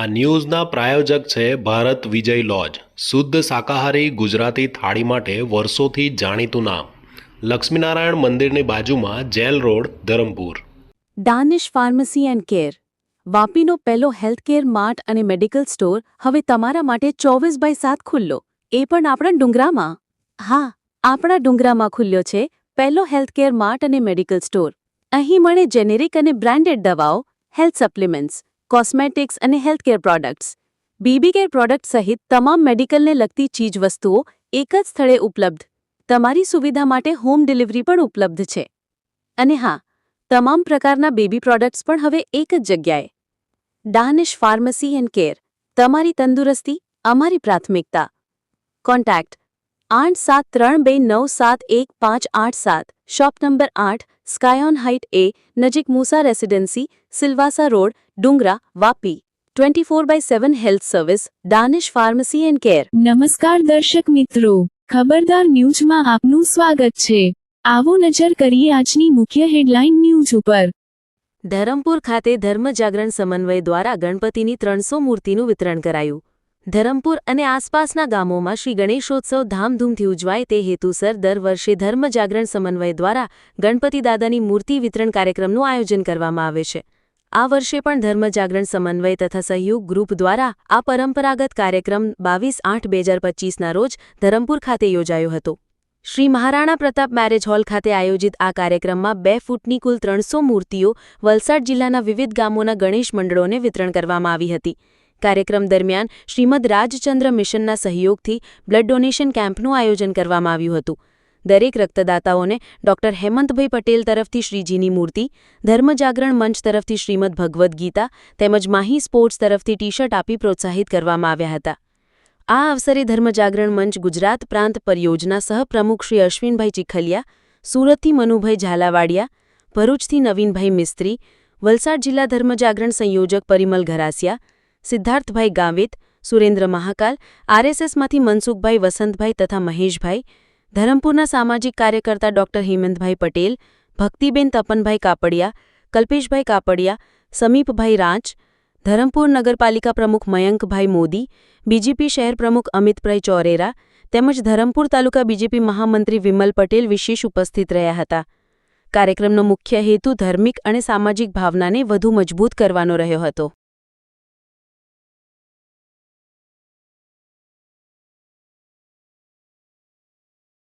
આ ન્યૂઝના પ્રાયોજક છે ભારત વિજય લોજ. શુદ્ધ શાકાહારી ગુજરાતી થાળી માટે વર્ષોથી જાણીતું નામ. લક્ષ્મીનારાયણ મંદિરની બાજુમાં jail road, Dharampur. Danish pharmacy and care વાપીનો પહેલો હેલ્થકેર માર્ટ અને મેડિકલ સ્ટોર હવે તમારા માટે ચોવીસ બાય સાત ખુલ્લો. એ પણ આપણા ડુંગરામાં? હા, આપણા ડુંગરામાં ખુલ્યો છે પહેલો હેલ્થકેર માર્ટ અને મેડિકલ સ્ટોર. અહીં મળે જેનેરિક અને બ્રાન્ડેડ દવાઓ, હેલ્થ સપ્લિમેન્ટ્સ કોસ્મેટિક્સ અને healthcare products. BB care product સહિત તમામ મેડિકલને લગતી ચીજવસ્તુઓ એક જ સ્થળે ઉપલબ્ધ. તમારી સુવિધા માટે હોમ ડિલિવરી પણ ઉપલબ્ધ છે. અને હા, તમામ પ્રકારના બેબી પ્રોડક્ટ્સ પણ હવે એક જ જગ્યાએ. Danish pharmacy and care. તમારી તંદુરસ્તી, અમારી પ્રાથમિકતા. કોન્ટેક્ટ આઠ સાત ત્રણ બે નવ સાત એક પાંચ આઠ સાત. શોપ નંબર આઠ સ્કાયોન હાઇટ એ નજીક મૂસા residency Silvassa road Dungra Vapi. Twenty four by seven health service Danish pharmacy and care. નમસ્કાર દર્શક મિત્રો ખબરદાર ન્યૂઝમાં આપનું સ્વાગત છે. આવો નજર કરીએ આજની મુખ્ય હેડલાઇન ન્યૂઝ ઉપર. ધરમપુર ખાતે ધર્મ જાગરણ સમન્વય દ્વારા ગણપતિની ત્રણસો મૂર્તિનું વિતરણ કરાયું. ધરમપુર અને આસપાસના ગામોમાં શ્રી ગણેશોત્સવ ધામધૂમથી ઉજવાય તે હેતુસર દર વર્ષે ધર્મ જાગરણ સમન્વય દ્વારા ગણપતિ દાદાની મૂર્તિ વિતરણ કાર્યક્રમનું આયોજન કરવામાં આવે છે. આ વર્ષે પણ ધર્મ જાગરણ સમન્વય તથા સહયોગ ગ્રુપ દ્વારા આ પરંપરાગત કાર્યક્રમ બાવીસ આઠ બે હજાર પચીસના રોજ ધરમપુર ખાતે યોજાયો હતો. શ્રી મહારાણા પ્રતાપ મેરેજ હોલ ખાતે આયોજિત આ કાર્યક્રમમાં બે ફૂટની કુલ ત્રણસો મૂર્તિઓ વલસાડ જિલ્લાના વિવિધ ગામોના ગણેશ મંડળોને વિતરણ કરવામાં આવી હતી. કાર્યક્રમ દરમિયાન શ્રીમદ રાજચંદ્ર મિશનના સહયોગથી બ્લડ ડોનેશન કેમ્પનું આયોજન કરવામાં આવ્યું હતું. દરેક રક્તદાતાઓને ડોક્ટર હેમંતભાઈ પટેલ તરફથી શ્રીજીની મૂર્તિ, ધર્મજાગરણ મંચ તરફથી શ્રીમદ ભગવદ્ ગીતા તેમજ માહી સ્પોર્ટ્સ તરફથી ટી શર્ટ આપી પ્રોત્સાહિત કરવામાં આવ્યા હતા. આ અવસરે ધર્મજાગરણ મંચ ગુજરાત પ્રાંત પરિયોજના સહપ્રમુખ શ્રી અશ્વિનભાઈ ચીખલિયા, સુરતથી મનુભાઈ ઝાલાવાડિયા, ભરૂચથી નવીનભાઈ મિસ્ત્રી, વલસાડ જિલ્લા ધર્મજાગરણ સંયોજક પરિમલ ઘરાસિયા સિદ્ધાર્થભાઈ ગાવિત, સુરેન્દ્ર મહાકાલ, આરએસએસમાંથી મનસુખભાઈ વસંતભાઈ તથા મહેશભાઈ, ધરમપુરના સામાજિક કાર્યકર્તા ડોક્ટર હેમંતભાઈ પટેલ, ભક્તિબેન તપનભાઈ કાપડિયા, કલ્પેશભાઈ કાપડિયા, સમીપભાઈ રાંચ, ધરમપુર નગરપાલિકા પ્રમુખ મયંકભાઈ મોદી, બીજેપી શહેર પ્રમુખ અમિતભાઈ ચોરેરા તેમજ ધરમપુર તાલુકા બીજેપી મહામંત્રી વિમલ પટેલ વિશેષ ઉપસ્થિત રહ્યા હતા. કાર્યક્રમનો મુખ્ય હેતુ ધાર્મિક અને સામાજિક ભાવનાને વધુ મજબૂત કરવાનો રહ્યો હતો.